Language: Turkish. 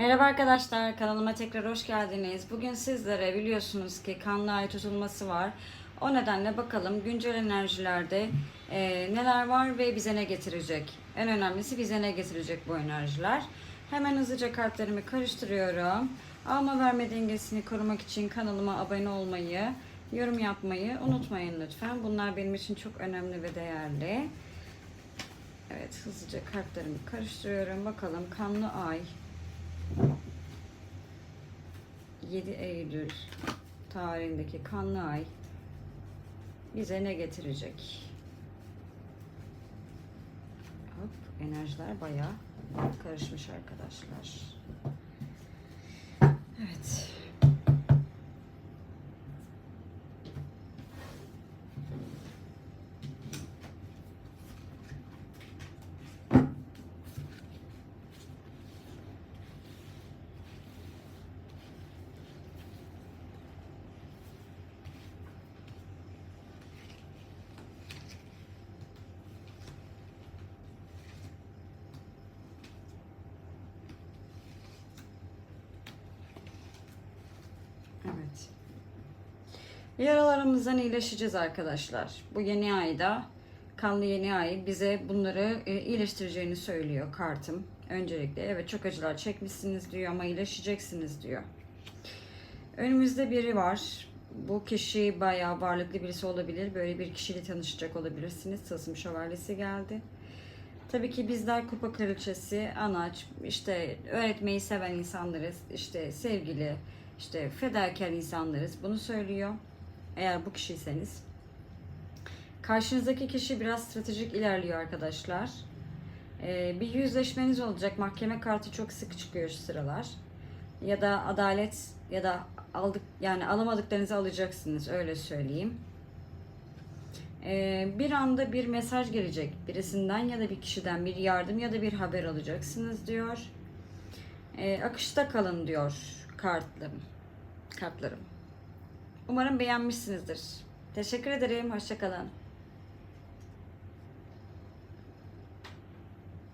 Merhaba arkadaşlar, kanalıma tekrar hoş geldiniz. Bugün sizlere biliyorsunuz ki kanlı ay tutulması var. O nedenle bakalım güncel enerjilerde e, neler var ve bize ne getirecek. En önemlisi bize ne getirecek bu enerjiler. Hemen hızlıca kartlarımı karıştırıyorum. Alma verme dengesini korumak için kanalıma abone olmayı, yorum yapmayı unutmayın lütfen. Bunlar benim için çok önemli ve değerli. Evet hızlıca kartlarımı karıştırıyorum. Bakalım kanlı ay 7 Eylül tarihindeki kanlı ay bize ne getirecek? Hop, enerjiler bayağı karışmış arkadaşlar. Evet. Evet. Yaralarımızdan iyileşeceğiz arkadaşlar. Bu yeni ayda kanlı yeni ay bize bunları e, iyileştireceğini söylüyor kartım. Öncelikle evet çok acılar çekmişsiniz diyor ama iyileşeceksiniz diyor. Önümüzde biri var. Bu kişi bayağı varlıklı birisi olabilir. Böyle bir kişiyle tanışacak olabilirsiniz. Tılsım şövalyesi geldi. Tabii ki bizler kupa kraliçesi, anaç, işte öğretmeyi seven insanlarız, işte sevgili, işte fedakar insanlarız. Bunu söylüyor. Eğer bu kişiyseniz. Karşınızdaki kişi biraz stratejik ilerliyor arkadaşlar. Ee, bir yüzleşmeniz olacak. Mahkeme kartı çok sık çıkıyor şu sıralar. Ya da adalet ya da aldık yani alamadıklarınızı alacaksınız öyle söyleyeyim. Ee, bir anda bir mesaj gelecek birisinden ya da bir kişiden bir yardım ya da bir haber alacaksınız diyor. Ee, akışta kalın diyor kartlarım. Kartlarım. Umarım beğenmişsinizdir. Teşekkür ederim. Hoşçakalın.